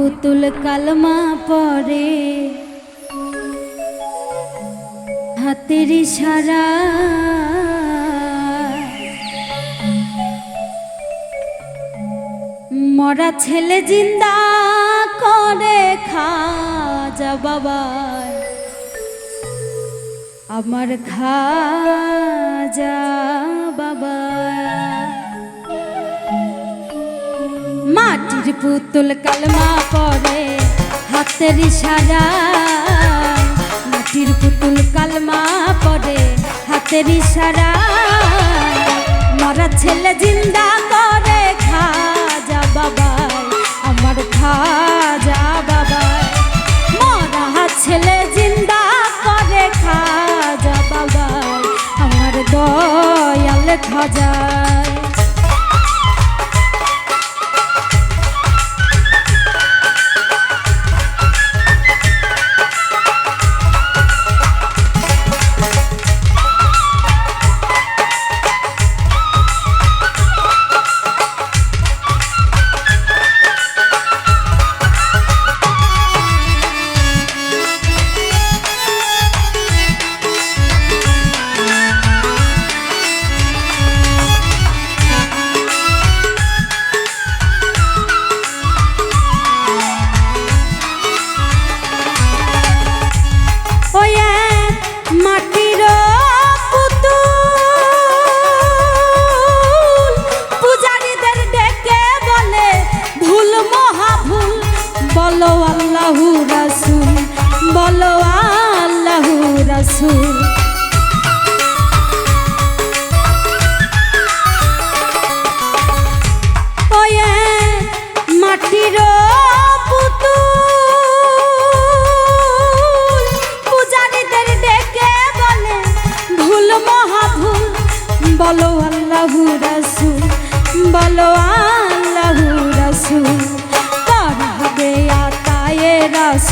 পুতুল কালমা পরে। হাতের সারা মরা ছেলে জিন্দা করে খাজা বাবা আমার খাজা বাবা মাটির পুতুল কালমা পরে, হাতের ইশারা মাটির পুতুল কালমা পরে, হাতের ইশারা মরা ছেলে জিন্দা করে, খাজা বাবা আমার খাজা বাবাই। মরা ছেলে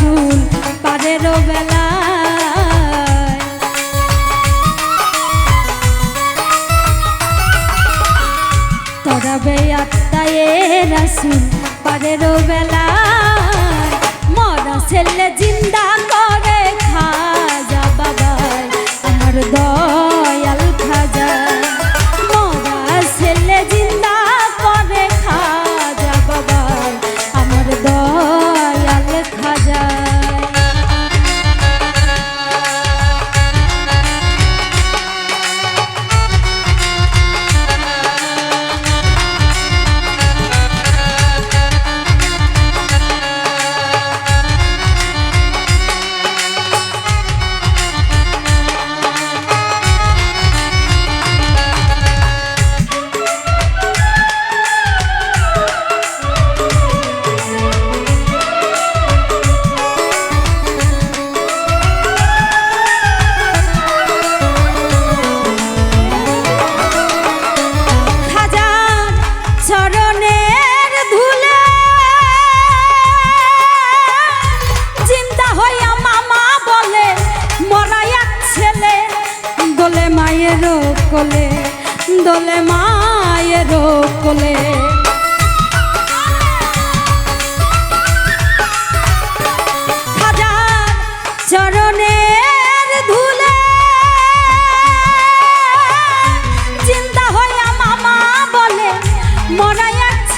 রাসূল পারের বেলা তরাবে আত্মায়ে রাসুল বেলা মরা ছেলে জিন্দা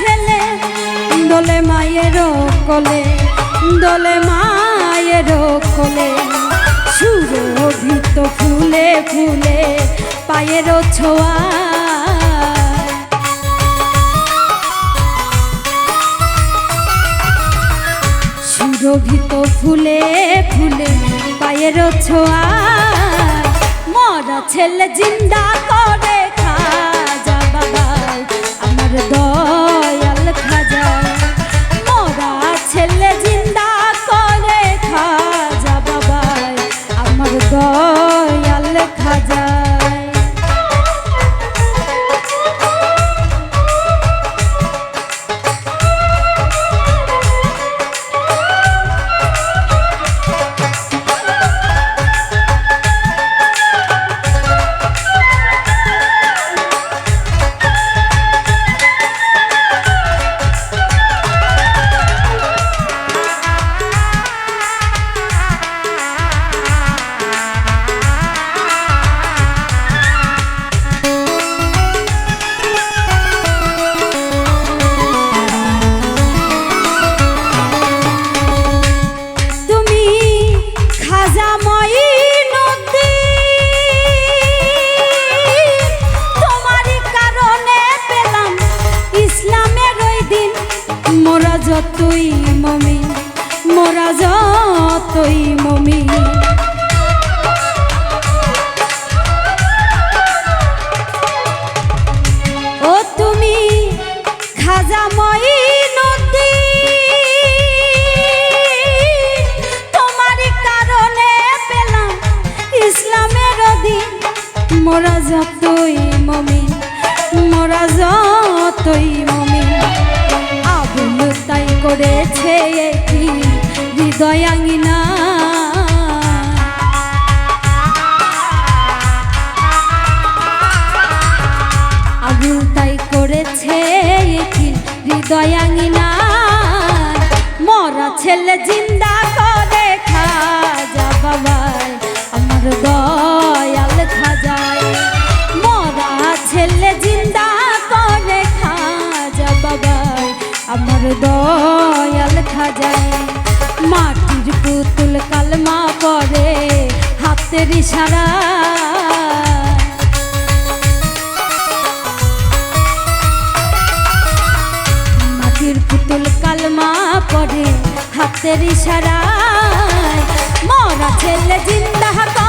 ছেলে, দোলে মায়ের কোলে, দোলে মায়ের কোলে। সুরভিত ফুলে ফুলে পায়ের ছোঁয়া। সুরভিত ফুলে ফুলে পায়ের ছোঁয়া। মরা ছেলে জিন্দা করে যতই মমি, মোরা যতই মমি। ও তুমি খাজাময়ী নদী তোমার কারণে মোরা যতই মমি, মোরা যতই মমি। করেছে একটি হৃদয়াঙ্গিনা। আগুন তাই করেছে একটি হৃদয়াঙ্গিনা। মরা ছেলে জিন্দা ইশারা মাটির পুতুল কালমা পড়ে হাতের ইশারায়। মরা ছেলে জিন্দা করে